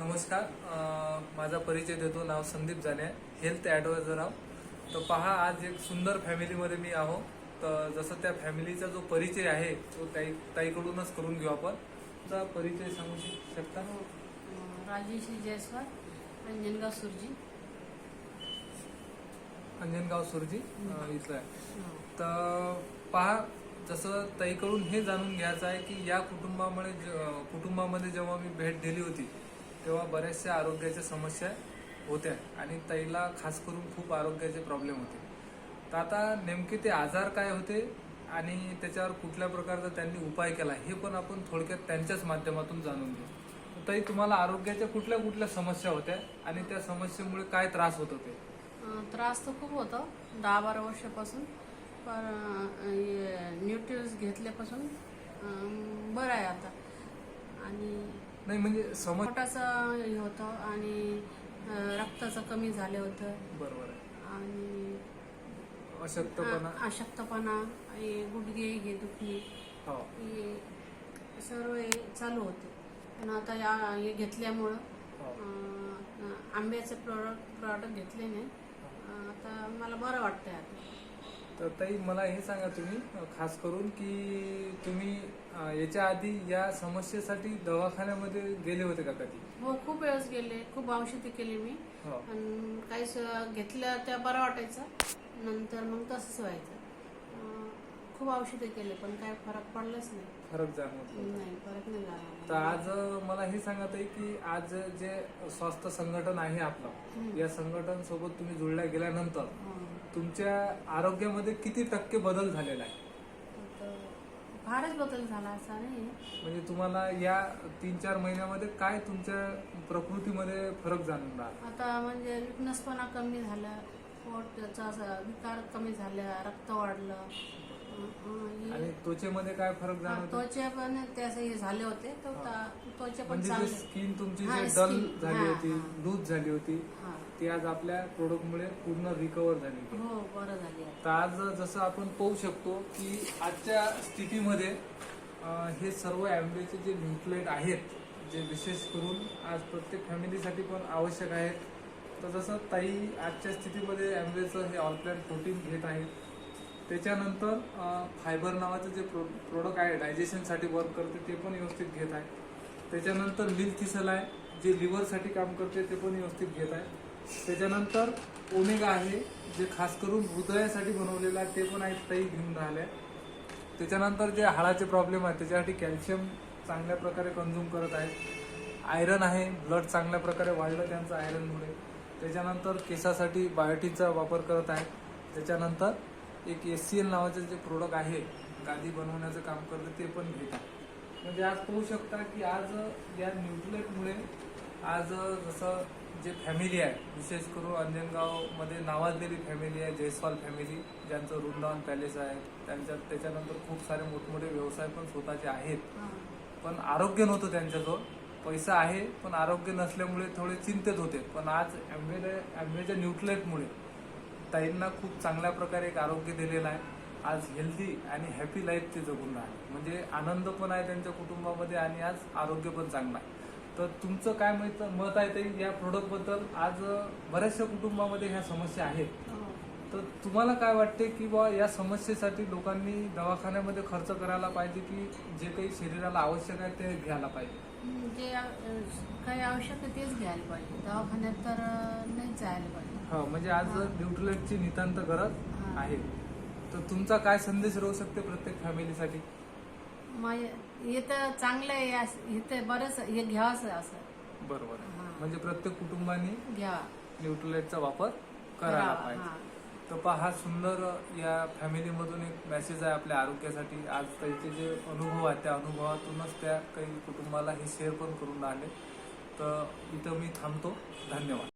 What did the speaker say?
नमस्कार. माझा परिचय देतो. नाव संदीप जाने. हेल्थ ॲडवायझर आहो. तर पहा आज एक सुंदर फॅमिलीमध्ये मी आहो. तर जसं त्या फॅमिलीचा जो परिचय आहे तो ताई ताईकडूनच करून घेऊ आपण. तुमचा परिचय सांगू शक- शकता राजेश्री जयस्वाल अंजनगाव सुरजी. अंजनगाव सुरजी? इथलं आहे. तर पहा जसं ताईकडून हे जाणून घ्यायचं आहे की या कुटुंबामुळे कुटुंबामध्ये जेव्हा मी भेट दिली होती तेव्हा बऱ्याचशा आरोग्याच्या समस्या होत्या आणि ताईला खास करून खूप आरोग्याचे प्रॉब्लेम होते. तर आता नेमके ते आजार काय होते आणि त्याच्यावर कुठल्या प्रकारचा त्यांनी उपाय केला हे पण आपण थोडक्यात त्यांच्याच माध्यमातून जाणून घेऊ. ताई तुम्हाला आरोग्याच्या कुठल्या कुठल्या समस्या होत्या आणि त्या समस्येमुळे काय त्रास होत होते? त्रास तर खूप होतो दहा बारा वर्षापासून. पण न्यूट्रिल्स घेतल्यापासून बरं आहे आता. आणि नाही म्हणजे समज पोटाचं हे होतं आणि अं, रक्ताचं कमी झालं होतं. बरोबर आहे. आणि अशक्तपणा. अशक्तपणा आणि गुडघे हे दुखणे हो. हे सर्व हे चालू होते. पण आता या हे घेतल्यामुळं हो. अं, आंब्याचे प्रॉडक्ट प्रॉडक्ट घेतल्याने अं, आता मला बरं वाटतंय आता. तर ताई मला हे सांगा तुम्ही खास करून की तुम्ही याच्या आधी या समस्येसाठी दवाखान्यामध्ये गेले होते का कधी? हो खूप वेळेस गेले. खूप औषधी केली मी. हो. पण काहीच घेतल्या त्या बरं वाटायचं. नंतर मग तसंच व्हायचं. अं, खूप औषधे केले पण काय फरक पडलाच नाही. फरक जाणवत होता. नाही फरक नाही तर झाला आज मला हे सांगत आहे की आज जे स्वास्थ्य संघटन आहे आपलं. या संघटन सोबत तुम्ही जुळल्या गेल्यानंतर हं. तुमच्या आरोग्यामध्ये किती टक्के बदल झालेला आहे? फारच बदल झाला असा नाही म्हणजे तुम्हाला या तीन चार महिन्यामध्ये काय तुमच्या प्रकृतीमध्ये फरक जाणून राहिला? आता म्हणजे विकनेसपणा कमी झाला पोटचा विकार कमी झाला रक्त वाढलं. आणि त्वचेमध्ये काय फरक जाणवतो त्वचा पण ते असं हे झाले होते तर त्वचा पण म्हणजे जे चांगली स्किन तुमची हा, जे डल skin. झाली हा, होती हा. लूज झाली होती हा. ती आज आपल्या प्रोडक्टमुळे पूर्ण रिकवर झाली होती हो बरं झाली आता. तर आज जसं आपण पाहू शकतो की आजच्या स्थितीमध्ये अं, हे सर्व अँबेचे जे न्यूक्लेट आहेत जे विशेष करून आज प्रत्येक फॅमिलीसाठी पण आवश्यक आहेत तर जसं ताई आजच्या स्थितीमध्ये अँबेचं हे ऑलप्लॅन प्रोटीन घेत आहेत त्याच्यानंतर फायबर नावाचं जे प्रो प्रोडक्ट आहे डायजेशनसाठी वर्क करते ते पण व्यवस्थित घेत आहे. त्याच्यानंतर मिल्क थिसल आहे जे लिव्हरसाठी काम करते ते पण व्यवस्थित घेत आहे. त्याच्यानंतर ओमेगा आहे जे खास करून हृदयासाठी बनवलेलं आहे ते पण आहेत ताई घेऊन राहिले त्याच्यानंतर जे हाडाचे प्रॉब्लेम आहेत त्याच्यासाठी कॅल्शियम चांगल्या प्रकारे कन्झ्युम करत आहेत. आयरन आहे ब्लड चांगल्या प्रकारे वाढलं त्यांचं आयरनमुळे त्याच्यानंतर केसासाठी बायोटिनचा वापर करत आहे त्याच्यानंतर एक एस सी एल नावाचं जे प्रोडक्ट आहे गादी बनवण्याचं काम करतं ते पण घेत आहे म्हणजे आज पाहू शकता की आज या न्यूट्लेटमुळे आज जसं जे फॅमिली आहे विशेष करून अंजनगावमध्ये नावाजलेली फॅमिली आहे जयस्वाल फॅमिली ज्यांचं वृंदावन पॅलेस आहे. त्यांच्या त्याच्यानंतर खूप सारे मोठमोठे व्यवसाय पण स्वतःचे आहेत. पण आरोग्य नव्हतं त्यांच्याजवळ. पैसा आहे पण आरोग्य नसल्यामुळे थोडे चिंतेत होते. पण आज ॲम्बेच्या न्यूट्लेटमुळे ताईंना खूप चांगल्या प्रकारे एक आरोग्य दिलेलं आहे. आज हेल्दी आणि हॅपी लाईफ ते जगून राहिले. म्हणजे आनंद पण आहे त्यांच्या कुटुंबामध्ये आणि आज आरोग्य पण चांगलं आहे. तर तुमचं काय मत मत आहे ताई या प्रोडक्टबद्दल आज बऱ्याचशा कुटुंबामध्ये ह्या समस्या आहेत. हो. तर तुम्हाला काय वाटते की बा या समस्येसाठी लोकांनी दवाखान्यामध्ये खर्च करायला पाहिजे की जे काही शरीराला आवश्यक आहे ते घ्यायला पाहिजे? जे काही आवश्यक आहे तेच घ्यायला पाहिजे. दवाखान्यात तर नाही जायला पाहिजे. हो म्हणजे आज न्यूट्रिलेटची नितांत गरज. आहे. तर तुमचा काय संदेश राहू शकते प्रत्येक फॅमिलीसाठी? हे तर चांगलं आहे हे तर बरंच हे घ्यावंच असं. बरोबर. म्हणजे प्रत्येक कुटुंबाने घ्यावा. न्यूट्रिलेटचा वापर करायला पाहिजे. तर पहा हा सुंदर या फॅमिलीमधून एक मेसेज आहे आपल्या आरोग्यासाठी. आज त्यांचे जे अनुभव आहेत त्या अनुभवातूनच त्या काही कुटुंबाला हे शेअर पण करून राहिले. तर इथं मी थांबतो. धन्यवाद.